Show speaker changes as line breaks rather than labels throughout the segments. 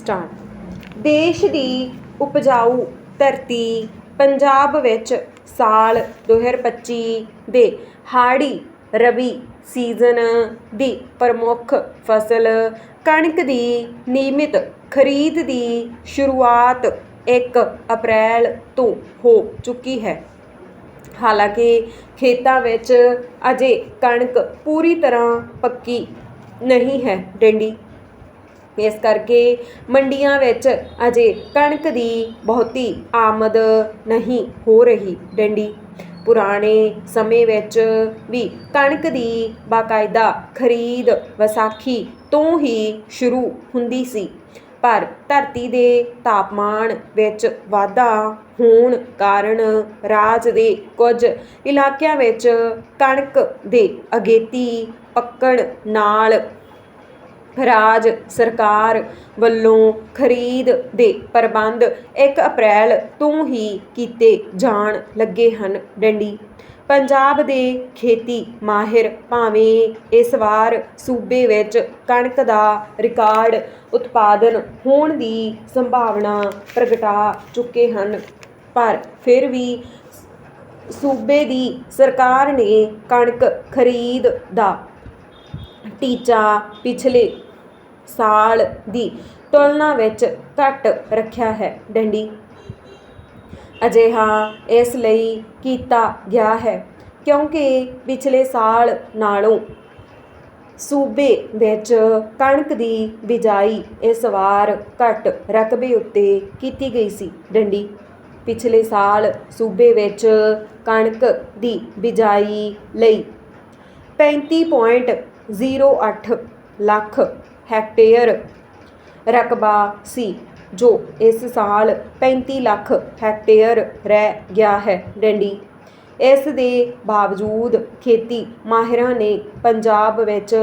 Start ਦੇਸ਼ ਦੀ ਉਪਜਾਊ ਧਰਤੀ ਪੰਜਾਬ ਵਿੱਚ ਸਾਲ 2025 ਦੇ ਹਾੜੀ ਰਬੀ ਸੀਜ਼ਨ ਦੀ ਪ੍ਰਮੁੱਖ ਫਸਲ ਕਣਕ ਦੀ ਨਿਯਮਿਤ ਖਰੀਦ ਦੀ ਸ਼ੁਰੂਆਤ 1 ਅਪ੍ਰੈਲ ਤੋਂ ਹੋ ਚੁੱਕੀ ਹੈ। ਹਾਲਾਂਕਿ ਖੇਤਾਂ ਵਿੱਚ ਅਜੇ ਕਣਕ ਪੂਰੀ ਤਰ੍ਹਾਂ ਪੱਕੀ ਨਹੀਂ ਹੈ ਡੰਡੀ। ਇਸ ਕਰਕੇ ਮੰਡੀਆਂ ਵਿੱਚ ਅਜੇ ਕਣਕ ਦੀ ਬਹੁਤੀ ਆਮਦ ਨਹੀਂ ਹੋ ਰਹੀ ਡੰਡੀ। ਪੁਰਾਣੇ ਸਮੇਂ ਵਿੱਚ ਵੀ ਕਣਕ ਦੀ ਬਾਕਾਇਦਾ ਖਰੀਦ ਵਿਸਾਖੀ ਤੋਂ ਹੀ ਸ਼ੁਰੂ ਹੁੰਦੀ ਸੀ। ਪਰ ਧਰਤੀ ਦੇ ਤਾਪਮਾਨ ਵਿੱਚ ਵਾਧਾ ਹੋਣ ਕਾਰਨ ਰਾਜ ਦੇ ਕੁਝ ਇਲਾਕਿਆਂ ਵਿੱਚ ਕਣਕ ਦੇ ਅਗੇਤੀ ਪੱਕਣ ਨਾਲ ਰਾਜ ਸਰਕਾਰ ਵੱਲੋਂ ਖਰੀਦ ਦੇ ਪ੍ਰਬੰਧ 1 ਅਪ੍ਰੈਲ ਤੋਂ ਹੀ ਕੀਤੇ ਜਾਣ ਲੱਗੇ ਹਨ। ਡੰਡੀ, ਪੰਜਾਬ ਦੇ ਖੇਤੀ ਮਾਹਿਰ ਭਾਵੇਂ ਇਸ ਵਾਰ ਸੂਬੇ ਵਿੱਚ ਕਣਕ ਦਾ ਰਿਕਾਰਡ ਉਤਪਾਦਨ ਹੋਣ ਦੀ ਸੰਭਾਵਨਾ ਪ੍ਰਗਟਾ ਚੁੱਕੇ ਹਨ, ਪਰ ਫਿਰ ਵੀ ਸੂਬੇ ਦੀ ਸਰਕਾਰ ਨੇ ਕਣਕ ਖਰੀਦ ਦਾ ਟੀਚਾ ਪਿਛਲੇ ਸਾਲ ਦੀ ਤੁਲਨਾ ਵਿੱਚ ਘੱਟ ਰੱਖਿਆ ਹੈ। ਡੰਡੀ ਅਜਿਹਾ ਇਸ ਲਈ ਕੀਤਾ ਗਿਆ ਹੈ ਕਿਉਂਕਿ ਪਿਛਲੇ ਸਾਲ ਨਾਲੋਂ ਸੂਬੇ ਵਿੱਚ ਕਣਕ ਦੀ ਬਿਜਾਈ ਇਸ ਵਾਰ ਘੱਟ ਰਕਬੇ ਉੱਤੇ ਕੀਤੀ ਗਈ ਸੀ। ਡੰਡੀ ਪਿਛਲੇ ਸਾਲ ਸੂਬੇ ਵਿੱਚ ਕਣਕ ਦੀ ਬਿਜਾਈ ਲਈ 35.08 ਲੱਖ ਹੈਕਟੇਅਰ ਰਕਬਾ ਸੀ, ਜੋ ਇਸ ਸਾਲ 35 ਲੱਖ ਹੈਕਟੇਅਰ ਰਹਿ ਗਿਆ ਹੈ। ਡੰਡੀ, ਇਸ ਦੇ ਬਾਵਜੂਦ ਖੇਤੀ ਮਾਹਿਰਾਂ ਨੇ ਪੰਜਾਬ ਵਿੱਚ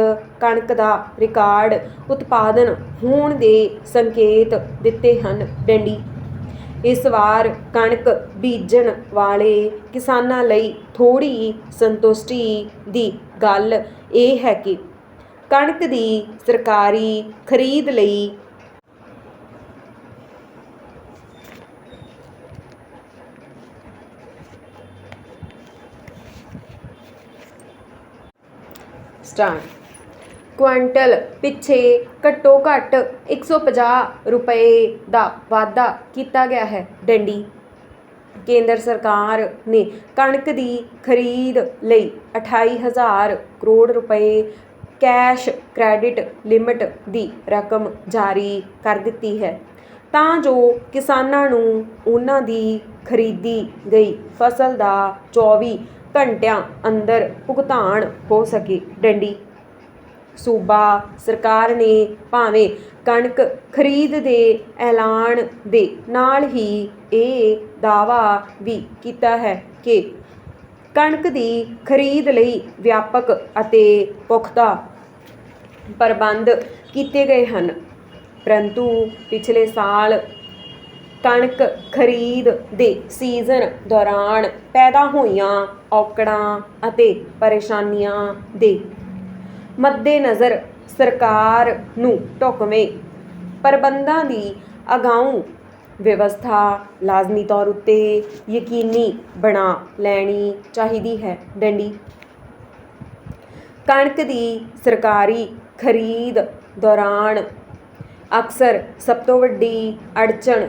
ਕਣਕ ਦਾ ਰਿਕਾਰਡ ਉਤਪਾਦਨ ਹੋਣ ਦੇ ਸੰਕੇਤ ਦਿੱਤੇ ਹਨ। ਡੰਡੀ ਇਸ ਵਾਰ ਕਣਕ ਬੀਜਣ ਵਾਲੇ ਕਿਸਾਨਾਂ ਲਈ ਥੋੜੀ ਸੰਤੁਸ਼ਟੀ ਦੀ ਗੱਲ ਇਹ ਹੈ ਕਿ ਕਣਕ ਦੀ ਸਰਕਾਰੀ ਖਰੀਦ ਲਈ ਸਟਾਰਟ। ਕੁਇੰਟਲ ਪਿੱਛੇ ਘੱਟੋ ਘੱਟ 150 ਰੁਪਏ ਦਾ ਵਾਧਾ ਕੀਤਾ ਗਿਆ ਹੈ। ਡੰਡੀ, ਕੇਂਦਰ ਸਰਕਾਰ ਨੇ ਕਣਕ ਦੀ ਖਰੀਦ ਲਈ 28000 ਕਰੋੜ ਰੁਪਏ ਕੈਸ਼ ਕ੍ਰੈਡਿਟ ਲਿਮਟ ਦੀ ਰਕਮ ਜਾਰੀ ਕਰ ਦਿੱਤੀ ਹੈ। ਤਾਂ ਜੋ ਕਿਸਾਨਾਂ ਨੂੰ ਉਹਨਾਂ ਦੀ ਖਰੀਦੀ ਗਈ ਫਸਲ ਦਾ 24 ਘੰਟਿਆਂ ਅੰਦਰ ਭੁਗਤਾਨ ਹੋ ਸਕੇ। ਡੰਡੀ ਸੂਬਾ ਸਰਕਾਰ ਨੇ ਭਾਵੇਂ ਕਣਕ ਖਰੀਦ ਦੇ ਐਲਾਨ ਦੇ ਨਾਲ ਹੀ ਇਹ ਦਾਅਵਾ ਵੀ ਕੀਤਾ ਹੈ ਕਿ ਕਣਕ ਦੀ ਖਰੀਦ ਲਈ ਵਿਆਪਕ ਅਤੇ ਪੁਖਤਾ ਪ੍ਰਬੰਧ ਕੀਤੇ ਗਏ ਹਨ। ਪਰੰਤੂ ਪਿਛਲੇ ਸਾਲ ਕਣਕ ਖਰੀਦ ਦੇ ਸੀਜ਼ਨ ਦੌਰਾਨ ਪੈਦਾ ਹੋਈਆਂ ਔਕੜਾਂ ਅਤੇ ਪਰੇਸ਼ਾਨੀਆਂ ਦੇ ਮੱਦੇਨਜ਼ਰ ਸਰਕਾਰ ਨੂੰ ਢੁਕਵੇਂ ਪ੍ਰਬੰਧਾਂ ਦੀ ਅਗਾਊਂ ਵਿਵਸਥਾ ਲਾਜ਼ਮੀ ਤੌਰ ਉੱਤੇ ਯਕੀਨੀ ਬਣਾ ਲੈਣੀ ਚਾਹੀਦੀ ਹੈ। ਡੰਡੀ। ਕਣਕ ਦੀ ਸਰਕਾਰੀ ਖਰੀਦ ਦੌਰਾਨ ਅਕਸਰ ਸਭ ਤੋਂ ਵੱਡੀ ਅੜਚਣ,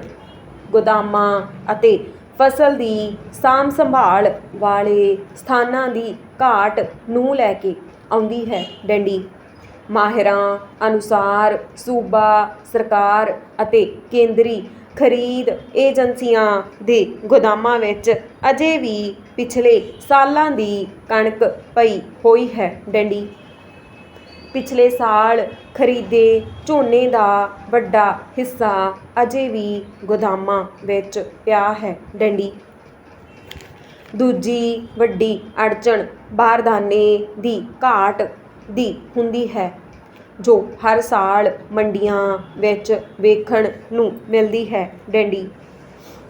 ਗੋਦਾਮਾਂ ਅਤੇ ਫਸਲ ਦੀ ਸਾਂਭ ਸੰਭਾਲ ਵਾਲੇ ਸਥਾਨਾਂ ਦੀ ਘਾਟ ਨੂੰ ਲੈ ਕੇ ਆਉਂਦੀ ਹੈ ਡੰਡੀ। ਮਾਹਿਰਾਂ, ਅਨੁਸਾਰ, ਸੂਬਾ, ਸਰਕਾਰ ਅਤੇ ਕੇਂਦਰੀ ਖਰੀਦ ਏਜੰਸੀਆਂ ਦੇ ਗੋਦਾਮਾਂ ਵਿੱਚ ਅਜੇ ਵੀ ਪਿਛਲੇ ਸਾਲਾਂ ਦੀ ਕਣਕ ਪਈ ਹੋਈ ਹੈ ਡੰਡੀ। ਪਿਛਲੇ ਸਾਲ ਖਰੀਦੇ ਝੋਨੇ ਦਾ ਵੱਡਾ ਹਿੱਸਾ ਅਜੇ ਵੀ ਗੋਦਾਮਾਂ ਵਿੱਚ ਪਿਆ ਹੈ ਡੰਡੀ। ਦੂਜੀ ਵੱਡੀ ਅੜਚਨ ਬਾਰਦਾਨੇ ਦੀ ਘਾਟ ਦੀ ਹੁੰਦੀ ਹੈ, ਜੋ ਹਰ ਸਾਲ ਮੰਡੀਆਂ ਵਿੱਚ ਵੇਖਣ ਨੂੰ ਮਿਲਦੀ ਹੈ। ਡੰਡੀ,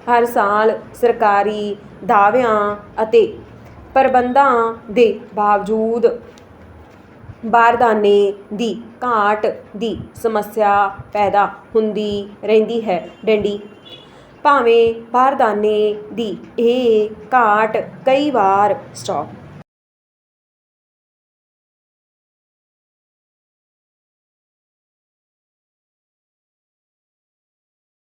ਹਰ ਸਾਲ ਸਰਕਾਰੀ ਦਾਅਵਿਆਂ ਅਤੇ ਪ੍ਰਬੰਧਾਂ ਦੇ ਬਾਵਜੂਦ ਬਾਰਦਾਨੇ ਦੀ ਘਾਟ ਦੀ ਸਮੱਸਿਆ ਪੈਦਾ ਹੁੰਦੀ ਰਹਿੰਦੀ ਹੈ। ਡੰਡੀ ਭਾਵੇਂ ਬਾਰਦਾਨੇ ਦੀ ਇਹ ਘਾਟ ਕਈ ਵਾਰ ਸਟਾਪ